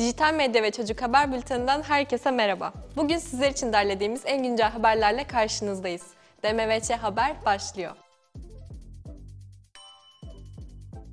Dijital Medya ve Çocuk Haber Bülteni'nden herkese merhaba. Bugün sizler için derlediğimiz en güncel haberlerle karşınızdayız. DMVÇ Haber başlıyor.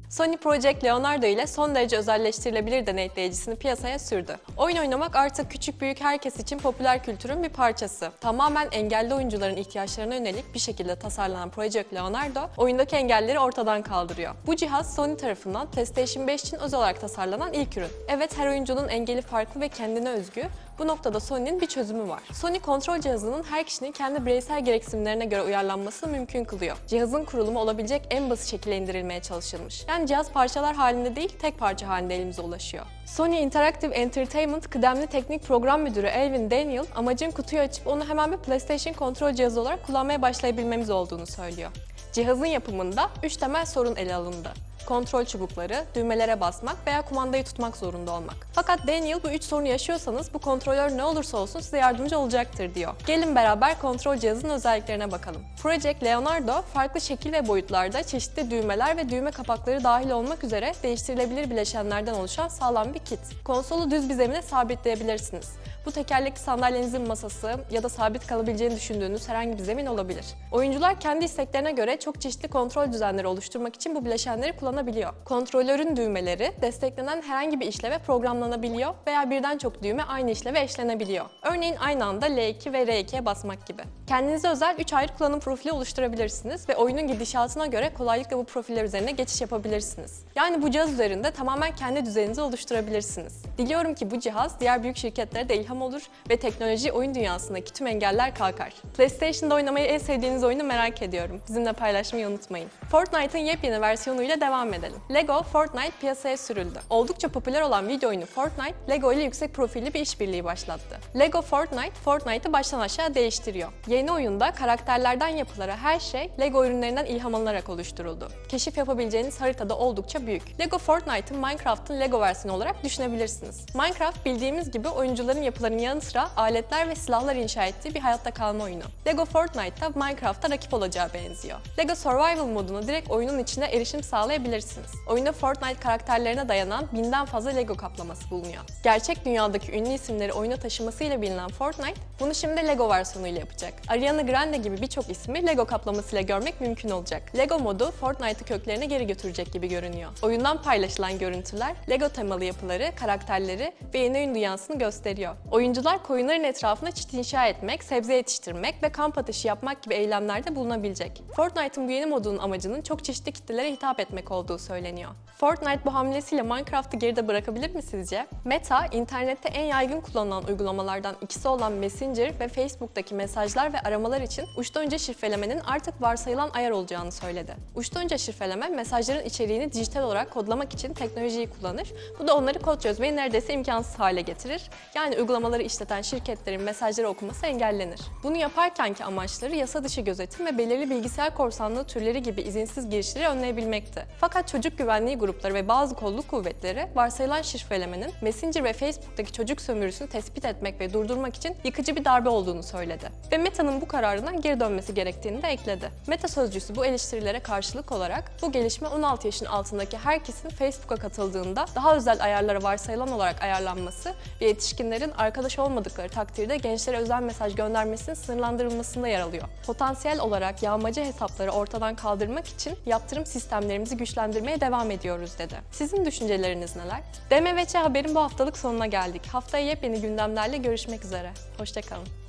Sony Project Leonardo ile son derece özelleştirilebilir denetleyicisini piyasaya sürdü. Oyun oynamak artık küçük büyük herkes için popüler kültürün bir parçası. Tamamen engelli oyuncuların ihtiyaçlarına yönelik bir şekilde tasarlanan Project Leonardo, oyundaki engelleri ortadan kaldırıyor. Bu cihaz Sony tarafından PlayStation 5 için özel olarak tasarlanan ilk ürün. Evet her oyuncunun engeli farklı ve kendine özgü, bu noktada Sony'nin bir çözümü var. Sony kontrol cihazının her kişinin kendi bireysel gereksinimlerine göre uyarlanmasını mümkün kılıyor. Cihazın kurulumu olabilecek en basit şekilde indirilmeye çalışılmış. Yani cihaz parçalar halinde değil, tek parça halinde elimize ulaşıyor. Sony Interactive Entertainment kıdemli teknik program müdürü Elvin Daniel, amacın kutuyu açıp onu hemen bir PlayStation kontrol cihazı olarak kullanmaya başlayabilmemiz olduğunu söylüyor. Cihazın yapımında 3 temel sorun ele alındı kontrol çubukları, düğmelere basmak veya kumandayı tutmak zorunda olmak. Fakat Daniel bu üç sorunu yaşıyorsanız bu kontrolör ne olursa olsun size yardımcı olacaktır diyor. Gelin beraber kontrol cihazının özelliklerine bakalım. Project Leonardo farklı şekil ve boyutlarda çeşitli düğmeler ve düğme kapakları dahil olmak üzere değiştirilebilir bileşenlerden oluşan sağlam bir kit. Konsolu düz bir zemine sabitleyebilirsiniz. Bu tekerlekli sandalyenizin masası ya da sabit kalabileceğini düşündüğünüz herhangi bir zemin olabilir. Oyuncular kendi isteklerine göre çok çeşitli kontrol düzenleri oluşturmak için bu bileşenleri kullanabiliyor. Kontrolörün düğmeleri desteklenen herhangi bir işleve programlanabiliyor veya birden çok düğme aynı işleve eşlenebiliyor. Örneğin aynı anda L2 ve R2'ye basmak gibi. Kendinize özel 3 ayrı kullanım profili oluşturabilirsiniz ve oyunun gidişatına göre kolaylıkla bu profiller üzerine geçiş yapabilirsiniz. Yani bu cihaz üzerinde tamamen kendi düzeninizi oluşturabilirsiniz. Diliyorum ki bu cihaz diğer büyük şirketlere de ilham olur ve teknoloji oyun dünyasındaki tüm engeller kalkar. PlayStation'da oynamayı en sevdiğiniz oyunu merak ediyorum. Bizimle paylaşmayı unutmayın. Fortnite'ın yepyeni versiyonuyla devam edelim. Lego Fortnite piyasaya sürüldü. Oldukça popüler olan video oyunu Fortnite, Lego ile yüksek profilli bir işbirliği başlattı. Lego Fortnite, Fortnite'ı baştan aşağı değiştiriyor. Yeni oyunda karakterlerden yapılara her şey Lego ürünlerinden ilham alınarak oluşturuldu. Keşif yapabileceğiniz haritada oldukça büyük. Lego Fortnite'ın Minecraft'ın Lego versiyonu olarak düşünebilirsiniz. Minecraft bildiğimiz gibi oyuncuların yapılarının yanı sıra aletler ve silahlar inşa ettiği bir hayatta kalma oyunu. Lego Fortnite'da Minecraft'a rakip olacağı benziyor. Lego Survival modunu direkt oyunun içine erişim sağlayabilirsiniz. Oyunda Fortnite karakterlerine dayanan binden fazla Lego kaplaması bulunuyor. Gerçek dünyadaki ünlü isimleri oyuna taşımasıyla bilinen Fortnite, bunu şimdi Lego versiyonuyla yapacak. Ariana Grande gibi birçok ismi Lego kaplamasıyla görmek mümkün olacak. Lego modu Fortnite'ı köklerine geri götürecek gibi görünüyor. Oyundan paylaşılan görüntüler, Lego temalı yapıları, karakterleri ve yeni oyun dünyasını gösteriyor. Oyuncular koyunların etrafına çit inşa etmek, sebze yetiştirmek ve kamp ateşi yapmak gibi eylemlerde bulunabilecek. Fortnite'ın bu yeni modunun amacının çok çeşitli kitlelere hitap etmek olduğu söyleniyor. Fortnite bu hamlesiyle Minecraft'ı geride bırakabilir mi sizce? Meta, internette en yaygın kullanılan uygulamalardan ikisi olan Messenger ve Facebook'taki mesajlar ve aramalar için uçtan önce şifrelemenin artık varsayılan ayar olacağını söyledi. Uçtan önce şifreleme, mesajların içeriğini dijital olarak kodlamak için teknolojiyi kullanır. Bu da onları kod çözmeyi neredeyse imkansız hale getirir. Yani uygulamaları işleten şirketlerin mesajları okuması engellenir. Bunu yaparkenki amaçları yasa dışı gözetim ve belirli bilgisayar korsanlığı türleri gibi izinsiz girişleri önleyebilmekti. Fakat çocuk güvenliği grupları ve bazı kolluk kuvvetleri varsayılan şifrelemenin Messenger ve Facebook'taki çocuk sömürüsünü tespit etmek ve durdurmak için yıkıcı bir darbe olduğunu söyledi. Ve Meta'nın bu kararından geri dönmesi gerektiğini de ekledi. Meta sözcüsü bu eleştirilere karşılık olarak bu gelişme 16 yaşın altındaki herkesin Facebook'a katıldığında daha özel ayarlara varsayılan olarak ayarlanması ve yetişkinlerin arkadaş olmadıkları takdirde gençlere özel mesaj göndermesinin sınırlandırılmasında yer alıyor. Potansiyel olarak yağmacı hesapları ortadan kaldırmak için yaptırım sistemlerimizi güçlendirmeye devam ediyoruz dedi. Sizin düşünceleriniz neler? DMVÇ Haber'in bu haftalık sonuna geldik. Haftaya yepyeni gündemlerle görüşmek üzere. Hoşçakalın.